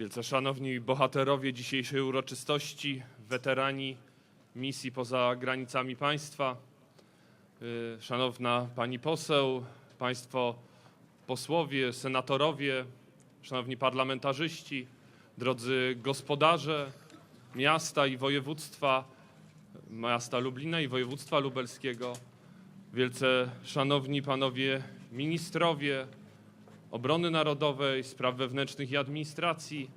Wielce szanowni bohaterowie dzisiejszej uroczystości, weterani misji poza granicami państwa, y, szanowna pani poseł, państwo posłowie, senatorowie, szanowni parlamentarzyści, drodzy gospodarze miasta i województwa, miasta Lublina i województwa lubelskiego, wielce szanowni panowie ministrowie, Obrony Narodowej, Spraw Wewnętrznych i Administracji,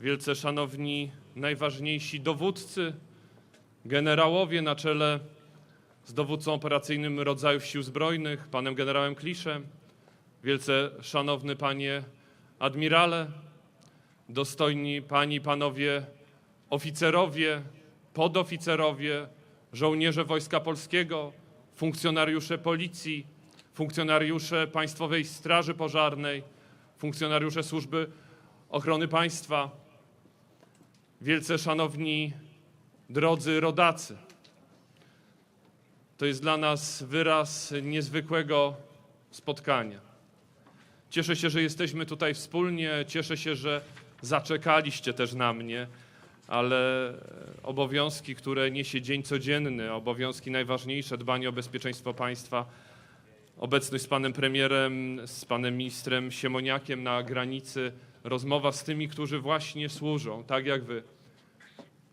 wielce szanowni najważniejsi dowódcy, generałowie na czele z dowódcą operacyjnym rodzajów sił zbrojnych, panem generałem Kliszem, wielce szanowny panie admirale, dostojni pani i panowie oficerowie, podoficerowie, żołnierze Wojska Polskiego, funkcjonariusze policji, funkcjonariusze Państwowej Straży Pożarnej, funkcjonariusze Służby Ochrony Państwa, wielce szanowni drodzy rodacy. To jest dla nas wyraz niezwykłego spotkania. Cieszę się, że jesteśmy tutaj wspólnie, cieszę się, że zaczekaliście też na mnie, ale obowiązki, które niesie dzień codzienny, obowiązki najważniejsze, dbanie o bezpieczeństwo państwa, obecność z panem premierem, z panem ministrem Siemoniakiem na granicy, rozmowa z tymi, którzy właśnie służą, tak jak wy,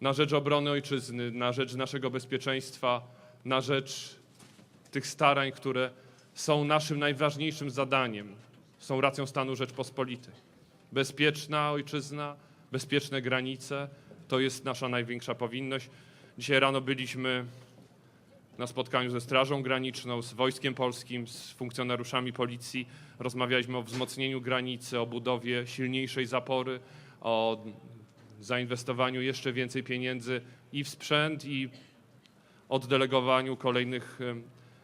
na rzecz obrony ojczyzny, na rzecz naszego bezpieczeństwa, na rzecz tych starań, które są naszym najważniejszym zadaniem, są racją stanu Rzeczpospolitej. Bezpieczna ojczyzna, bezpieczne granice to jest nasza największa powinność. Dzisiaj rano byliśmy na spotkaniu ze Strażą Graniczną, z Wojskiem Polskim, z funkcjonariuszami policji. Rozmawialiśmy o wzmocnieniu granicy, o budowie silniejszej zapory, o zainwestowaniu jeszcze więcej pieniędzy i w sprzęt, i oddelegowaniu kolejnych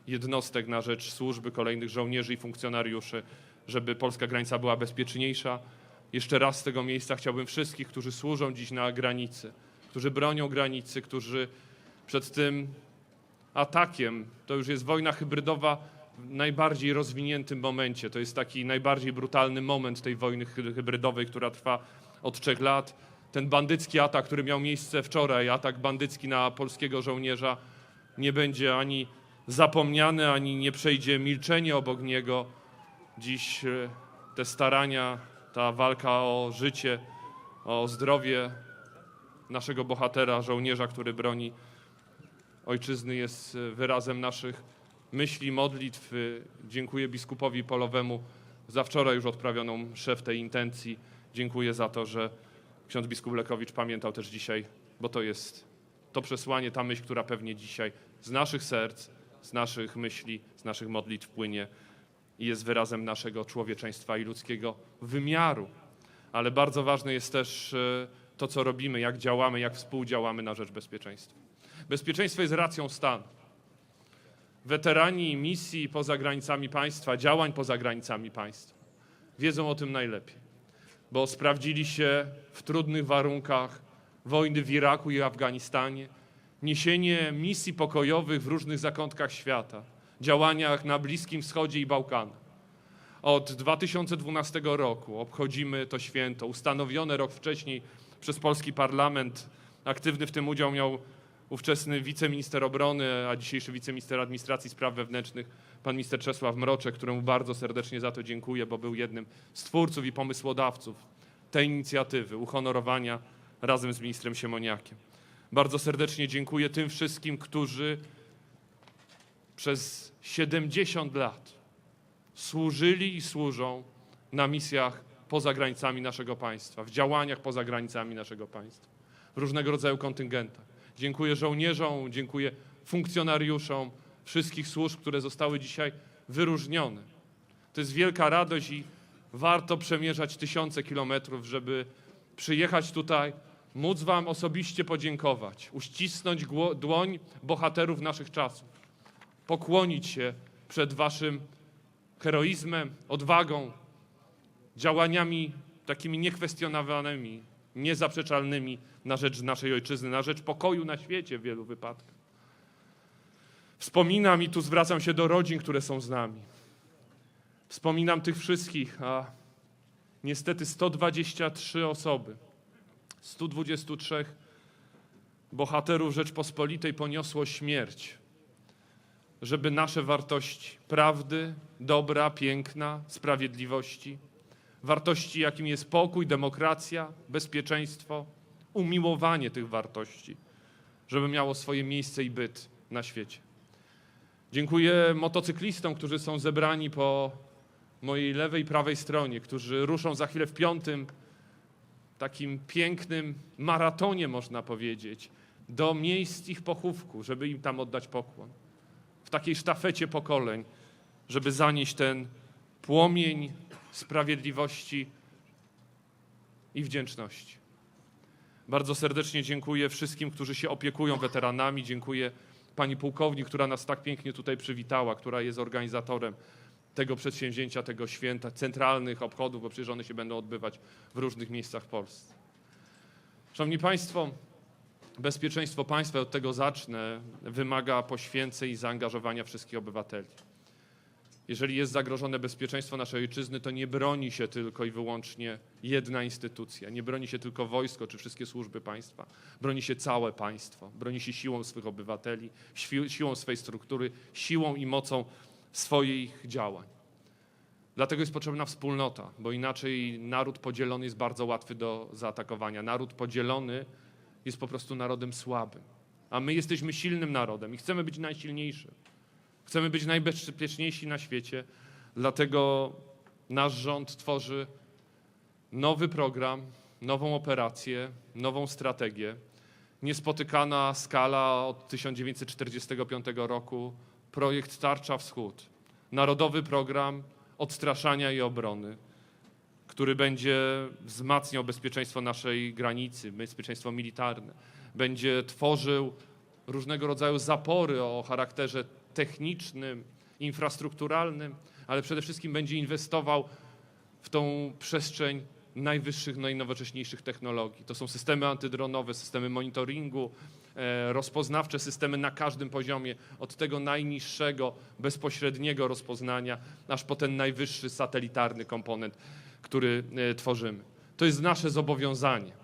jednostek na rzecz służby, kolejnych żołnierzy i funkcjonariuszy, żeby polska granica była bezpieczniejsza. Jeszcze raz z tego miejsca chciałbym wszystkich, którzy służą dziś na granicy, którzy bronią granicy, którzy przed tym atakiem, to już jest wojna hybrydowa w najbardziej rozwiniętym momencie. To jest taki najbardziej brutalny moment tej wojny hy- hybrydowej, która trwa od trzech lat. Ten bandycki atak, który miał miejsce wczoraj, atak bandycki na polskiego żołnierza, nie będzie ani zapomniany, ani nie przejdzie milczenie obok niego. Dziś e, te starania, ta walka o życie, o zdrowie naszego bohatera, żołnierza, który broni ojczyzny jest e, wyrazem naszych myśli, modlitw. E, Dziękuję biskupowi Polowemu za wczoraj już odprawioną mszę tej intencji. Dziękuję za to, że ksiądz biskup Lekowicz pamiętał też dzisiaj, bo to jest to przesłanie, ta myśl, która pewnie dzisiaj z naszych serc, z naszych myśli, z naszych modlitw płynie i jest wyrazem naszego człowieczeństwa i ludzkiego wymiaru. Ale bardzo ważne jest też e, to, co robimy, jak działamy, jak współdziałamy na rzecz bezpieczeństwa. Bezpieczeństwo jest racją stanu. Weterani misji poza granicami państwa, działań poza granicami państwa wiedzą o tym najlepiej, bo sprawdzili się w trudnych warunkach wojny w Iraku i Afganistanie, niesienie misji pokojowych w różnych zakątkach świata, działaniach na Bliskim Wschodzie i Bałkanach. Od 2012 roku obchodzimy to święto, ustanowione rok wcześniej przez polski parlament. Aktywny w tym udział miał ówczesny wiceminister obrony, a dzisiejszy wiceminister administracji spraw wewnętrznych, pan minister Czesław Mroczek, któremu bardzo serdecznie za to dziękuję, bo był jednym z twórców i pomysłodawców tej inicjatywy uhonorowania razem z ministrem Siemoniakiem. Bardzo serdecznie dziękuję tym wszystkim, którzy przez 70 lat służyli i służą na misjach poza granicami naszego państwa, w działaniach poza granicami naszego państwa, w różnego rodzaju kontyngentach. Dziękuję żołnierzom, dziękuję funkcjonariuszom wszystkich służb, które zostały dzisiaj wyróżnione. To jest wielka radość i warto przemierzać tysiące kilometrów, żeby przyjechać tutaj, móc Wam osobiście podziękować, uścisnąć dłoń bohaterów naszych czasów, pokłonić się przed Waszym heroizmem, odwagą, działaniami takimi niekwestionowanymi, niezaprzeczalnymi na rzecz naszej ojczyzny, na rzecz pokoju na świecie w wielu wypadkach. Wspominam i tu zwracam się do rodzin, które są z nami. Wspominam tych wszystkich, a Niestety 123 osoby, 123 bohaterów Rzeczpospolitej poniosło śmierć, żeby nasze wartości prawdy, dobra, piękna, sprawiedliwości, wartości, jakim jest pokój, demokracja, bezpieczeństwo, umiłowanie tych wartości, żeby miało swoje miejsce i byt na świecie. Dziękuję motocyklistom, którzy są zebrani po mojej lewej i prawej stronie, którzy ruszą za chwilę w piątym, takim pięknym maratonie, można powiedzieć, do miejsc ich pochówku, żeby im tam oddać pokłon. W takiej sztafecie pokoleń, żeby zanieść ten płomień sprawiedliwości i wdzięczności. Bardzo serdecznie dziękuję wszystkim, którzy się opiekują weteranami. Dziękuję pani pułkownik, która nas tak pięknie tutaj przywitała, która jest organizatorem tego przedsięwzięcia, tego święta, centralnych obchodów, bo przecież one się będą odbywać w różnych miejscach w Polsce. Szanowni Państwo, bezpieczeństwo państwa, od tego zacznę, wymaga poświęceń i zaangażowania wszystkich obywateli. Jeżeli jest zagrożone bezpieczeństwo naszej ojczyzny, to nie broni się tylko i wyłącznie jedna instytucja, nie broni się tylko wojsko czy wszystkie służby państwa. Broni się całe państwo, broni się siłą swych obywateli, sił- siłą swej struktury, siłą i mocą swoich działań. Dlatego jest potrzebna wspólnota, bo inaczej naród podzielony jest bardzo łatwy do zaatakowania. Naród podzielony jest po prostu narodem słabym, a my jesteśmy silnym narodem i chcemy być najsilniejsi. Chcemy być najbezpieczniejsi na świecie, dlatego nasz rząd tworzy nowy program, nową operację, nową strategię. Niespotykana skala od 1945 roku, projekt Tarcza Wschód. Narodowy program odstraszania i obrony, który będzie wzmacniał bezpieczeństwo naszej granicy, bezpieczeństwo militarne. Będzie tworzył różnego rodzaju zapory o charakterze technicznym, infrastrukturalnym, ale przede wszystkim będzie inwestował w tą przestrzeń najwyższych, najnowocześniejszych technologii. To są systemy antydronowe, systemy monitoringu, e, rozpoznawcze systemy na każdym poziomie, od tego najniższego, bezpośredniego rozpoznania, aż po ten najwyższy satelitarny komponent, który e, tworzymy. To jest nasze zobowiązanie.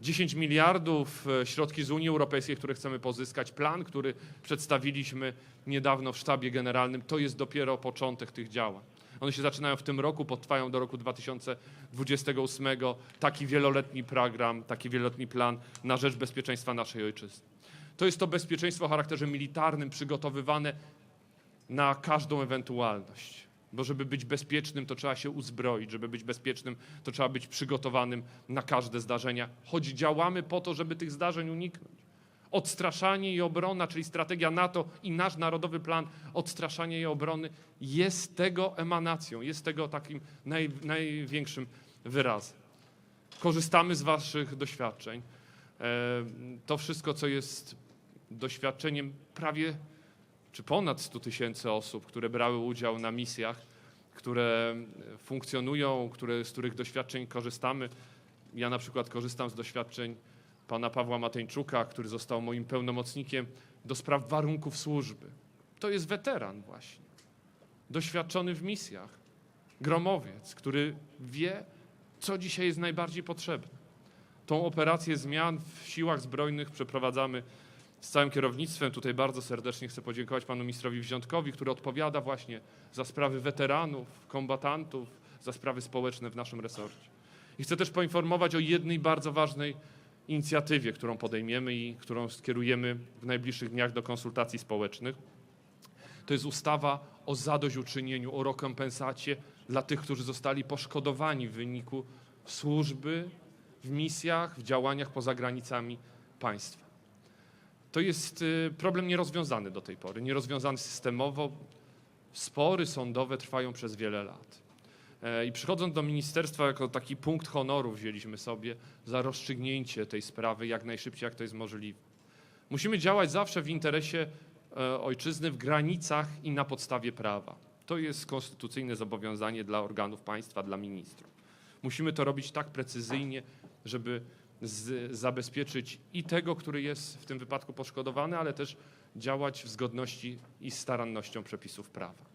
10 miliardów e, środki z Unii Europejskiej, które chcemy pozyskać, plan, który przedstawiliśmy niedawno w sztabie generalnym, to jest dopiero początek tych działań. One się zaczynają w tym roku, potrwają do roku 2028. Taki wieloletni program, taki wieloletni plan na rzecz bezpieczeństwa naszej ojczyzny. To jest to bezpieczeństwo o charakterze militarnym, przygotowywane na każdą ewentualność. Bo żeby być bezpiecznym, to trzeba się uzbroić. Żeby być bezpiecznym, to trzeba być przygotowanym na każde zdarzenia. Choć działamy po to, żeby tych zdarzeń uniknąć. Odstraszanie i obrona, czyli strategia NATO i nasz narodowy plan odstraszania i obrony jest tego emanacją, jest tego takim naj, największym wyrazem. Korzystamy z Waszych doświadczeń. E, To wszystko, co jest doświadczeniem prawie czy ponad 100 tysięcy osób, które brały udział na misjach, które funkcjonują, które, z których doświadczeń korzystamy. Ja na przykład korzystam z doświadczeń pana Pawła Mateńczuka, który został moim pełnomocnikiem do spraw warunków służby. To jest weteran właśnie, doświadczony w misjach, gromowiec, który wie, co dzisiaj jest najbardziej potrzebne. Tą operację zmian w siłach zbrojnych przeprowadzamy z całym kierownictwem. Tutaj bardzo serdecznie chcę podziękować panu ministrowi Wziątkowi, który odpowiada właśnie za sprawy weteranów, kombatantów, za sprawy społeczne w naszym resorcie. I chcę też poinformować o jednej bardzo ważnej inicjatywie, którą podejmiemy i którą skierujemy w najbliższych dniach do konsultacji społecznych. To jest ustawa o zadośćuczynieniu, o rekompensacie dla tych, którzy zostali poszkodowani w wyniku służby w misjach, w działaniach poza granicami państwa. To jest y, problem nierozwiązany do tej pory, nierozwiązany systemowo. Spory sądowe trwają przez wiele lat. E, I przychodząc do ministerstwa, jako taki punkt honoru wzięliśmy sobie za rozstrzygnięcie tej sprawy jak najszybciej, jak to jest możliwe. Musimy działać zawsze w interesie e, ojczyzny, w granicach i na podstawie prawa. To jest konstytucyjne zobowiązanie dla organów państwa, dla ministrów. Musimy to robić tak precyzyjnie, żeby z, zabezpieczyć i tego, który jest w tym wypadku poszkodowany, ale też działać w zgodności i starannością przepisów prawa.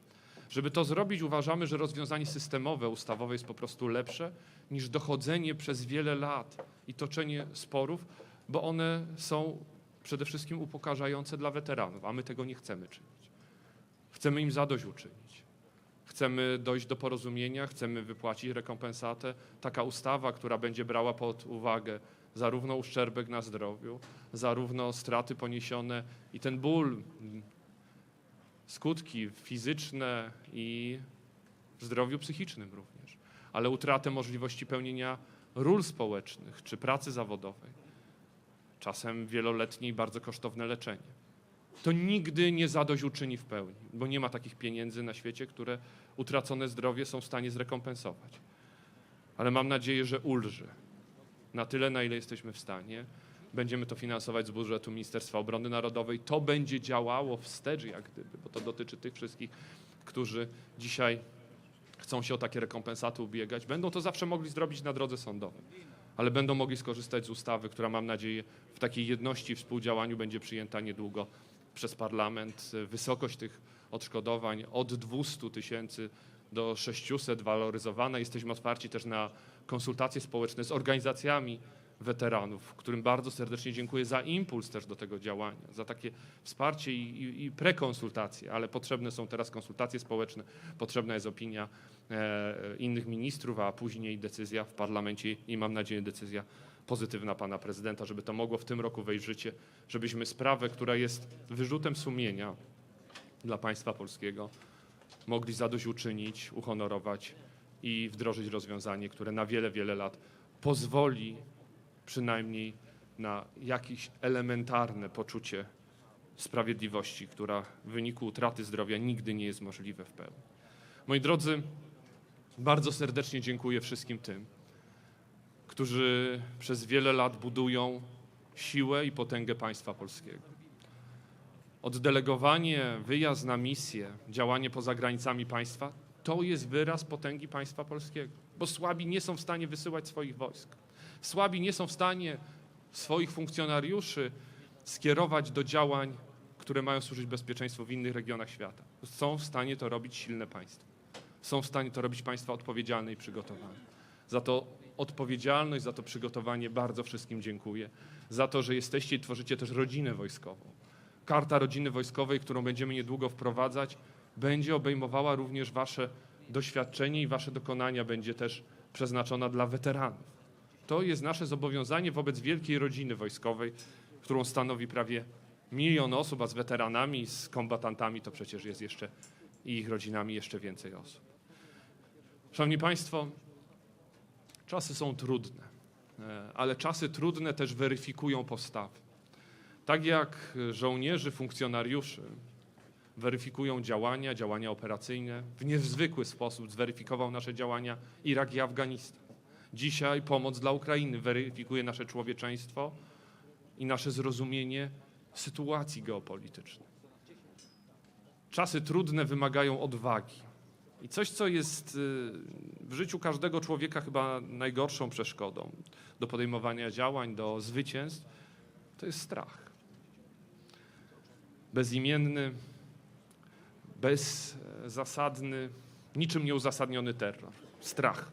Żeby to zrobić, uważamy, że rozwiązanie systemowe, ustawowe jest po prostu lepsze niż dochodzenie przez wiele lat i toczenie sporów, bo one są przede wszystkim upokarzające dla weteranów, a my tego nie chcemy czynić. Chcemy im zadośćuczynić. Chcemy dojść do porozumienia, chcemy wypłacić rekompensatę. Taka ustawa, która będzie brała pod uwagę zarówno uszczerbek na zdrowiu, zarówno straty poniesione i ten ból, skutki fizyczne i w zdrowiu psychicznym również, ale utratę możliwości pełnienia ról społecznych czy pracy zawodowej, czasem wieloletnie i bardzo kosztowne leczenie. To nigdy nie zadośćuczyni w pełni, bo nie ma takich pieniędzy na świecie, które utracone zdrowie są w stanie zrekompensować. Ale mam nadzieję, że ulży na tyle, na ile jesteśmy w stanie. Będziemy to finansować z budżetu Ministerstwa Obrony Narodowej. To będzie działało wstecz, jak gdyby, bo to dotyczy tych wszystkich, którzy dzisiaj chcą się o takie rekompensaty ubiegać. Będą to zawsze mogli zrobić na drodze sądowej, ale będą mogli skorzystać z ustawy, która mam nadzieję w takiej jedności współdziałaniu będzie przyjęta niedługo przez parlament. Wysokość tych odszkodowań od 200 tysięcy do 600 waloryzowana. Jesteśmy otwarci też na konsultacje społeczne z organizacjami weteranów, którym bardzo serdecznie dziękuję za impuls też do tego działania, za takie wsparcie i, i, i prekonsultacje, ale potrzebne są teraz konsultacje społeczne, potrzebna jest opinia e, innych ministrów, a później decyzja w parlamencie i mam nadzieję decyzja pozytywna pana prezydenta, żeby to mogło w tym roku wejść w życie, żebyśmy sprawę, która jest wyrzutem sumienia dla państwa polskiego, mogli zadośćuczynić, uhonorować i wdrożyć rozwiązanie, które na wiele, wiele lat pozwoli przynajmniej na jakieś elementarne poczucie sprawiedliwości, która w wyniku utraty zdrowia nigdy nie jest możliwe w pełni. Moi drodzy, bardzo serdecznie dziękuję wszystkim tym, którzy przez wiele lat budują siłę i potęgę państwa polskiego. Oddelegowanie, wyjazd na misję, działanie poza granicami państwa to jest wyraz potęgi państwa polskiego, bo słabi nie są w stanie wysyłać swoich wojsk. Słabi nie są w stanie swoich funkcjonariuszy skierować do działań, które mają służyć bezpieczeństwu w innych regionach świata. Są w stanie to robić silne państwa. Są w stanie to robić państwa odpowiedzialne i przygotowane. Za to odpowiedzialność, za to przygotowanie bardzo wszystkim dziękuję. Za to, że jesteście i tworzycie też rodzinę wojskową. Karta rodziny wojskowej, którą będziemy niedługo wprowadzać, będzie obejmowała również wasze doświadczenie i wasze dokonania, będzie też przeznaczona dla weteranów. To jest nasze zobowiązanie wobec wielkiej rodziny wojskowej, którą stanowi prawie milion osób, a z weteranami, z kombatantami to przecież jest jeszcze i ich rodzinami jeszcze więcej osób. Szanowni Państwo, czasy są trudne, e, ale czasy trudne też weryfikują postawy. Tak jak żołnierzy, funkcjonariuszy weryfikują działania, działania operacyjne, w niezwykły sposób zweryfikował nasze działania Irak i Afganistan. Dzisiaj pomoc dla Ukrainy weryfikuje nasze człowieczeństwo i nasze zrozumienie sytuacji geopolitycznej. Czasy trudne wymagają odwagi. I coś, co jest y, w życiu każdego człowieka chyba najgorszą przeszkodą do podejmowania działań, do zwycięstw, to jest strach. Bezimienny, bezzasadny, niczym nieuzasadniony terror. Strach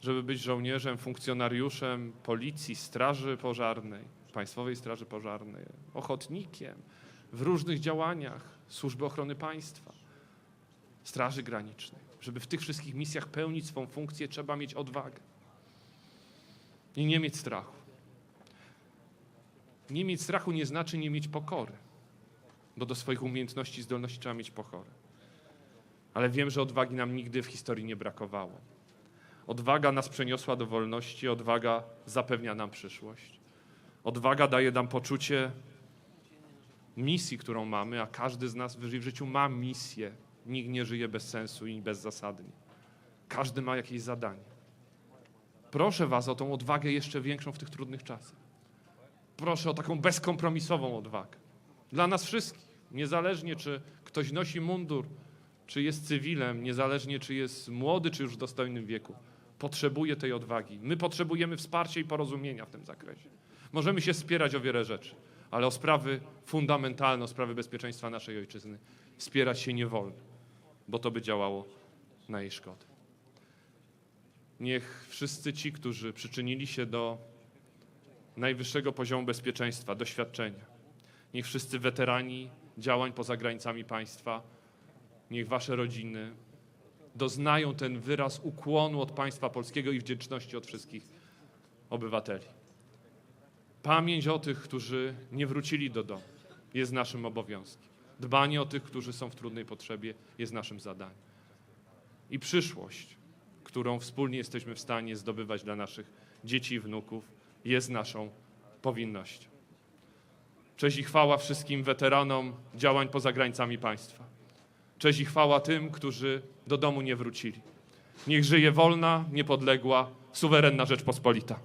żeby być żołnierzem, funkcjonariuszem policji, straży pożarnej, Państwowej Straży Pożarnej, ochotnikiem w różnych działaniach służby ochrony państwa, Straży Granicznej. Żeby w tych wszystkich misjach pełnić swą funkcję, trzeba mieć odwagę i nie mieć strachu. Nie mieć strachu nie znaczy nie mieć pokory, bo do swoich umiejętności i zdolności trzeba mieć pokorę. Ale wiem, że odwagi nam nigdy w historii nie brakowało. Odwaga nas przeniosła do wolności, odwaga zapewnia nam przyszłość. Odwaga daje nam poczucie misji, którą mamy, a każdy z nas w życiu ma misję. Nikt nie żyje bez sensu i bezzasadnie. Każdy ma jakieś zadanie. Proszę Was o tą odwagę jeszcze większą w tych trudnych czasach. Proszę o taką bezkompromisową odwagę. Dla nas wszystkich, niezależnie czy ktoś nosi mundur, czy jest cywilem, niezależnie czy jest młody, czy już w dostojnym wieku potrzebuje tej odwagi. My potrzebujemy wsparcia i porozumienia w tym zakresie. Możemy się spierać o wiele rzeczy, ale o sprawy fundamentalne, o sprawy bezpieczeństwa naszej ojczyzny spierać się nie wolno. bo to by działało na jej szkodę. Niech wszyscy ci, którzy przyczynili się do najwyższego poziomu bezpieczeństwa, doświadczenia, niech wszyscy weterani działań poza granicami państwa, niech wasze rodziny doznają ten wyraz ukłonu od państwa polskiego i wdzięczności od wszystkich obywateli. Pamięć o tych, którzy nie wrócili do domu, jest naszym obowiązkiem. Dbanie o tych, którzy są w trudnej potrzebie, jest naszym zadaniem. I przyszłość, którą wspólnie jesteśmy w stanie zdobywać dla naszych dzieci i wnuków, jest naszą powinnością. Cześć i chwała wszystkim weteranom działań poza granicami państwa. Cześć i chwała tym, którzy do domu nie wrócili. Niech żyje wolna, niepodległa, suwerenna Rzeczpospolita.